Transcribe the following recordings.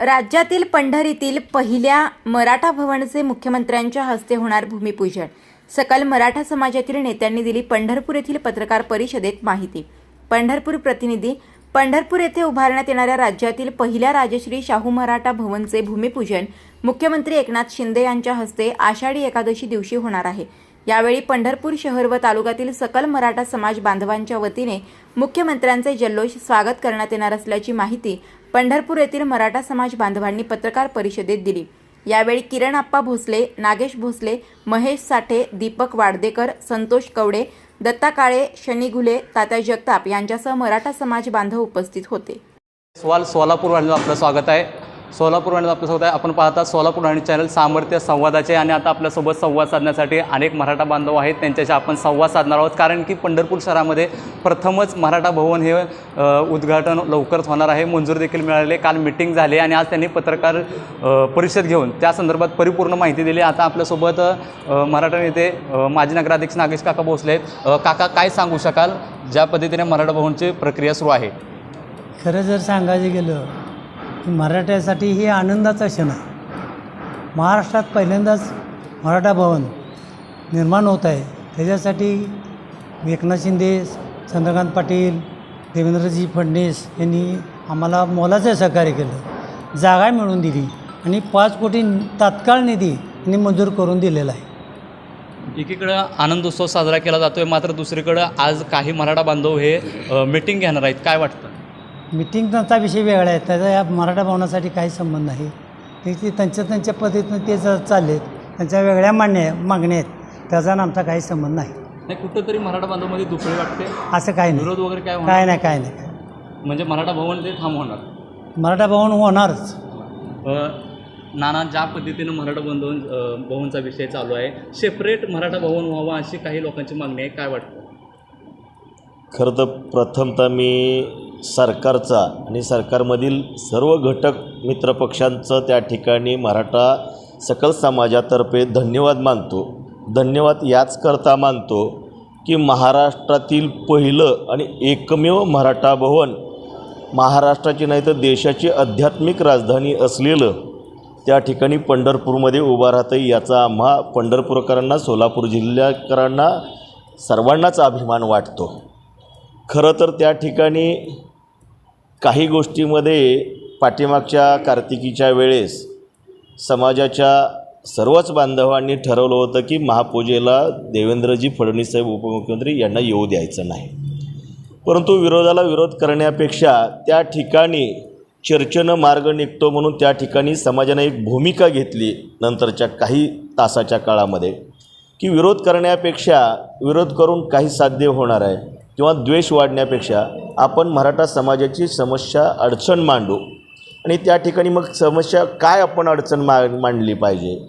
राज्यातील पंढरीतील पहिल्या मराठा भवनचे मुख्यमंत्र्यांच्या हस्ते होणार भूमिपूजन. सकल मराठा समाजातील नेत्यांनी दिली पंढरपूर येथील पत्रकार परिषदेत माहिती. पंढरपूर प्रतिनिधी पंढरपूर येथे उभारण्यात येणाऱ्या राज्यातील पहिल्या राजश्री शाहू मराठा भवनचे भूमिपूजन मुख्यमंत्री एकनाथ शिंदे यांच्या हस्ते आषाढी एकादशी दिवशी होणार आहे. यावेळी पंढरपूर शहर व तालुक्यातील सकल मराठा समाज बांधवांच्या वतीने मुख्यमंत्र्यांचे जल्लोष स्वागत करण्यात येणार असल्याची माहिती पंढरपूर येथील मराठा समाज बांधवांनी पत्रकार परिषदेत दिली. यावेळी किरण आप्पा भोसले नागेश भोसले महेश साठे दीपक वाडदेकर संतोष कवडे दत्ता काळे शनी घुले तात्या जगताप यांच्यासह मराठा समाज बांधव उपस्थित होते. सोल सोलापूर वाढलं आपलं स्वागत आहे. सोलापूर वाहिनीला आपलं स्वागत आहे. आपण पाहता सोलापूर वाणी चॅनल सामर्थ्य संवादाचे आणि आता आपल्यासोबत संवाद साधण्यासाठी अनेक मराठा बांधव आहेत. त्यांच्याशी आपण संवाद साधणार आहोत. कारण की पंढरपूर शहरामध्ये प्रथमच मराठा भवन हे उद्घाटन लवकरच होणार आहे. मंजूर देखील मिळाले काल मिटिंग झाली आणि आज त्यांनी पत्रकार परिषद घेऊन त्या संदर्भात परिपूर्ण माहिती दिली. आता आपल्यासोबत मराठा नेते माजी नगराध्यक्ष नागेश काका भोसले आहेत. काका काय सांगू शकाल? ज्या पद्धतीने मराठा भवनची प्रक्रिया सुरू आहे. खरं जर सांगायचं गेलं मराठ्यासाठी ही आनंदाचा क्षण आहे. महाराष्ट्रात पहिल्यांदाच मराठा भवन निर्माण होत आहे. त्याच्यासाठी एकनाथ शिंदे चंद्रकांत पाटील देवेंद्रजी फडणवीस यांनी आम्हाला मोलाचं सहकार्य केलं. जागा मिळवून दिली आणि पाच कोटी तात्काळ निधी यांनी मंजूर करून दिलेला आहे. एकीकडं आनंदोत्सव साजरा केला जातोय मात्र दुसरीकडं आज काही मराठा बांधव हे मीटिंग घेणार आहेत. काय वाटतं? मिटिंगचा विषय वेगळा आहे. त्याचा या मराठा भवनासाठी काही संबंध नाही. ते ते त्यांच्या त्यांच्या पद्धतीनं ते ज- चाललेत त्यांच्या वेगळ्या मान्य मागण्या आहेत त्याचा आणि आमचा काही संबंध नाही. नाही कुठंतरी मराठा बांधवमध्ये दुसरी वाटते. असं काही नाही. विरोध वगैरे काय होणार? काय नाही काय नाही. म्हणजे मराठा भवन ते ठाम होणार. मराठा भवन होणारच. नाना ज्या पद्धतीनं मराठा बांधव अ, भवनचा विषय चालू आहे सेपरेट मराठा भवन व्हावा अशी काही लोकांची मागणी आहे काय वाटतं? खरं तर प्रथमतः मी सरकारचा आणि सरकारमधील सर्व घटक मित्रपक्षांचं त्या ठिकाणी मराठा सकल समाजातर्फे धन्यवाद मानतो. धन्यवाद याच करता मानतो की महाराष्ट्रातील पहिलं आणि एकमेव मराठा भवन महाराष्ट्राची नाही तर देशाची आध्यात्मिक राजधानी असलेलं त्या ठिकाणी पंढरपूरमध्ये उभा राहतं याचा आम्हा पंढरपूरकरांना सोलापूर जिल्ह्याकरांना सर्वांनाच अभिमान वाटतो. खरं तर त्या ठिकाणी काही गोष्टीमध्ये पाठीमागच्या कार्तिकीच्या वेळेस समाजाच्या सर्वच बांधवांनी ठरवलं होतं की महापूजेला देवेंद्रजी फडणवीस साहेब उपमुख्यमंत्री यांना येऊ द्यायचं नाही. परंतु विरोधाला विरोध करण्यापेक्षा त्या ठिकाणी चर्चेनं मार्ग निघतो म्हणून त्या ठिकाणी समाजानं एक भूमिका घेतली नंतरच्या काही तासाच्या काळामध्ये की विरोध करण्यापेक्षा विरोध करून काही साध्य होणार आहे. किंवा द्वेष वाढण्यापेक्षा आपण मराठा समाजाची समस्या अडचण मांडू. आणि त्या ठिकाणी मग समस्या काय आपण अडचण मा मांडली पाहिजे?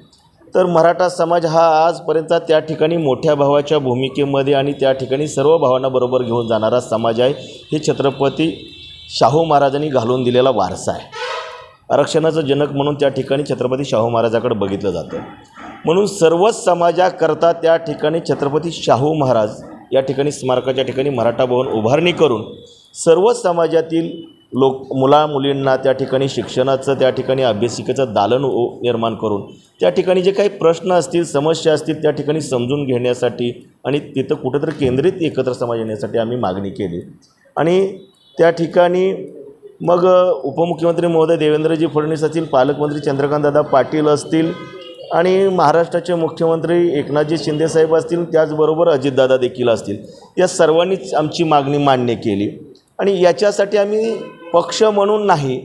तर मराठा समाज हा आजपर्यंत त्या ठिकाणी मोठ्या भावाच्या भूमिकेमध्ये आणि त्या ठिकाणी सर्व भावांना बरोबर घेऊन जाणारा समाज आहे. हे छत्रपती शाहू महाराजांनी घालून दिलेला वारसा आहे. आरक्षणाचं जनक म्हणून त्या ठिकाणी छत्रपती शाहू महाराजाकडे बघितलं जातं. म्हणून सर्वच समाजाकरता त्या ठिकाणी छत्रपती शाहू महाराज या ठिकाणी स्मारकाच्या ठिकाणी मराठा भवन उभारणी करून सर्वच समाजातील लोक मुला मुलींना त्या ठिकाणी शिक्षणाचं त्या ठिकाणी अभ्यासिकेचं दालन निर्माण करून त्या ठिकाणी जे काही प्रश्न असतील समस्या असतील त्या ठिकाणी समजून घेण्यासाठी आणि तिथं कुठंतरी केंद्रित एकत्र समाज येण्यासाठी आम्ही मागणी केली. आणि त्या ठिकाणी मग उपमुख्यमंत्री महोदय देवेंद्रजी फडणवीस असतील पालकमंत्री चंद्रकांतदादा पाटील असतील आणि महाराष्ट्राचे मुख्यमंत्री एकनाथजी शिंदेसाहेब असतील त्याचबरोबर अजितदादा देखील असतील. या सर्वांनीच आमची मागणी मान्य केली. आणि याच्यासाठी आम्ही पक्ष म्हणून नाही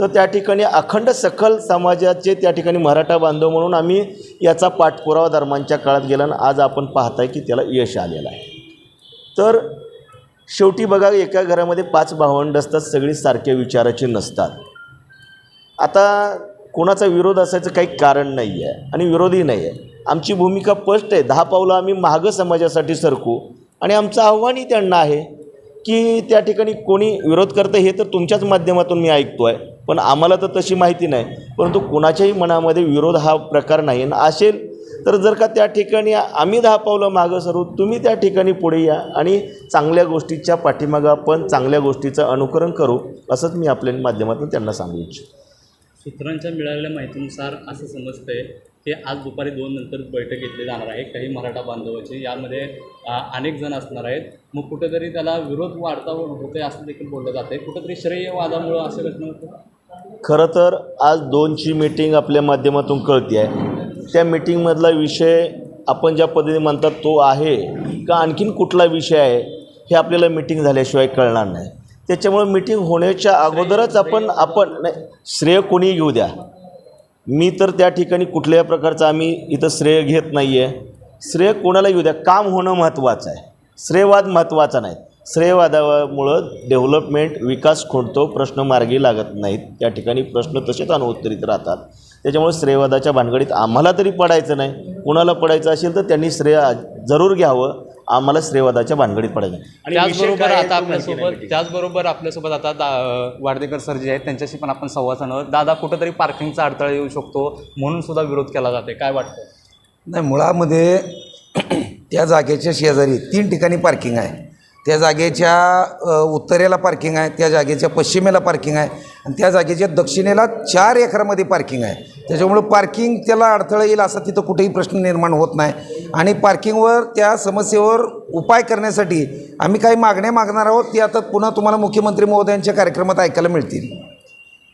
तर त्या ठिकाणी अखंड सखल समाजाचे त्या ठिकाणी मराठा बांधव म्हणून आम्ही याचा पाठपुरावा धर्मांच्या काळात गेला आणि आज आपण पाहताय की त्याला यश आलेलं आहे. तर शेवटी बघा एका घरामध्ये पाच भावंड असतात सगळी सारख्या विचाराची नसतात. आता कोणाचा विरोध असायचं काही कारण नाही आहे आणि विरोधी नाही आहे आमची भूमिका स्पष्ट आहे. दहा पावलं आम्ही महाग समाजासाठी सरकू. आणि आमचं आव्हानही त्यांना आहे की त्या ठिकाणी कोणी विरोध करतं हे तर तुमच्याच माध्यमातून मी ऐकतो आहे पण आम्हाला तर तशी माहिती नाही. परंतु कोणाच्याही मनामध्ये विरोध हा प्रकार नाही. आणि असेल तर जर का त्या ठिकाणी आम्ही दहा पावलं मागं सरू तुम्ही त्या ठिकाणी पुढे या आणि चांगल्या गोष्टीच्या पाठीमागं आपण चांगल्या गोष्टीचं अनुकरण करू असंच मी आपल्या माध्यमातून त्यांना सांगू इच्छितो. सूत्रांच्या मिळालेल्या माहितीनुसार असं समजतं आहे की आज दुपारी दोन नंतर बैठक घेतली जाणार आहे. काही मराठा बांधवाची. यामध्ये अनेक जण असणार आहेत. मग कुठेतरी त्याला विरोध वाढता होतोय असं देखील बोललं जाते कुठेतरी श्रेयवादामुळं असं घटना होतं खरं तर आज दोनची मीटिंग आपल्या माध्यमातून कळते आहे त्या मीटिंगमधला विषय आपण ज्या पद्धतीने म्हणतात तो आहे का आणखीन कुठला विषय आहे हे आपल्याला मीटिंग झाल्याशिवाय कळणार नाही. त्याच्यामुळे मीटिंग होण्याच्या अगोदरच आपण आपण नाही श्रेय कोणी घेऊ द्या. मी तर त्या ठिकाणी कुठल्याही प्रकारचं आम्ही इथं श्रेय घेत नाही आहे श्रेय कोणाला घेऊ द्या? काम होणं महत्त्वाचं आहे. श्रेयवाद महत्त्वाचा नाही. श्रेयवादामुळं डेव्हलपमेंट विकास खुंटतो प्रश्न मार्गी लागत नाहीत. त्या ठिकाणी प्रश्न तसेच अनुत्तरित राहतात. त्याच्यामुळे श्रेयवादाच्या भानगडीत आम्हाला तरी पडायचं नाही. कुणाला पडायचं असेल तर त्यांनी श्रेय जरूर घ्यावं. आम्हाला श्रेयवादाच्या भानगडीत पडायचं. नाही. आणि विषय त्याचबरोबर काय आहे आता तो माहिती नाही. आपल्यासोबत त्याचबरोबर आपल्यासोबत आता दा वाडदेकर सर जे आहेत त्यांच्याशी पण आपण संवाद साधणार. दादा कुठंतरी पार्किंगचा अडथळा येऊ शकतो म्हणून सुद्धा विरोध केला जाते काय वाटतं नाही मुळामध्ये त्या जागेच्या शेजारी तीन ठिकाणी पार्किंग आहे. त्या जागेच्या अ, उत्तरेला पार्किंग आहे त्या जागेच्या पश्चिमेला पार्किंग आहे आणि त्या जागेच्या दक्षिणेला चार एकरामध्ये पार्किंग आहे. त्याच्यामुळं पार्किंग त्याला अडथळा येईल असा तिथं कुठेही प्रश्न निर्माण होत नाही. आणि पार्किंगवर त्या समस्येवर उपाय करण्यासाठी आम्ही काही मागण्या मागणार आहोत ती आता पुन्हा तुम्हाला मुख्यमंत्री महोदयांच्या कार्यक्रमात ऐकायला मिळतील.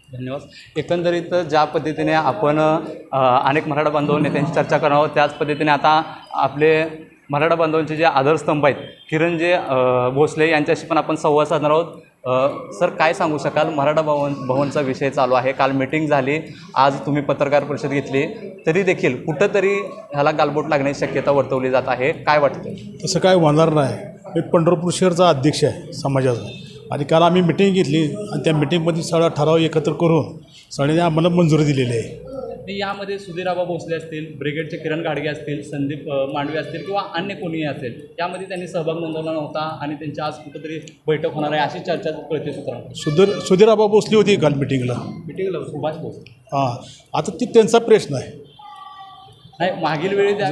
धन्यवाद. एकंदरीत ज्या पद्धतीने आपण अनेक मराठा बांधव नेत्यांची चर्चा करणार आहोत त्याच पद्धतीने आता आपले मराठा बांधवांचे जे आधारस्तंभ आहेत किरणजे भोसले यांच्याशी पण आपण संवाद साधणार आहोत. सर काय सांगू शकाल? मराठा भवन भवनचा विषय चालू आहे. काल मिटिंग झाली. आज तुम्ही पत्रकार परिषद घेतली. तरी देखील कुठंतरी ह्याला गालबोट लागण्याची शक्यता वर्तवली जात आहे. काय वाटतं तसं काय होणार नाही. एक पंढरपूर शहरचा अध्यक्ष आहे समाजाचा. आणि काल आम्ही मिटिंग घेतली आणि त्या मिटिंगमध्ये सगळा ठराव एकत्र करून सगळ्यांनी आम्हाला मंजुरी दिलेली आहे. यामध्ये सुधीराबा भोसले असतील ब्रिगेडचे किरण गाडगे असतील संदीप मांडवे असतील किंवा अन्य कोणीही असेल यामध्ये त्यांनी सहभाग नोंदवला नव्हता आणि त्यांची आज कुठंतरी बैठक होणार आहे अशी चर्चा कळते सूत्रांकडून सुधीर सुधीराबा भोसले होती काल मिटिंगला मिटिंगला सुभाष भोसले. हां आता ती त्यांचा प्रश्न आहे. नाही मागील वेळी त्या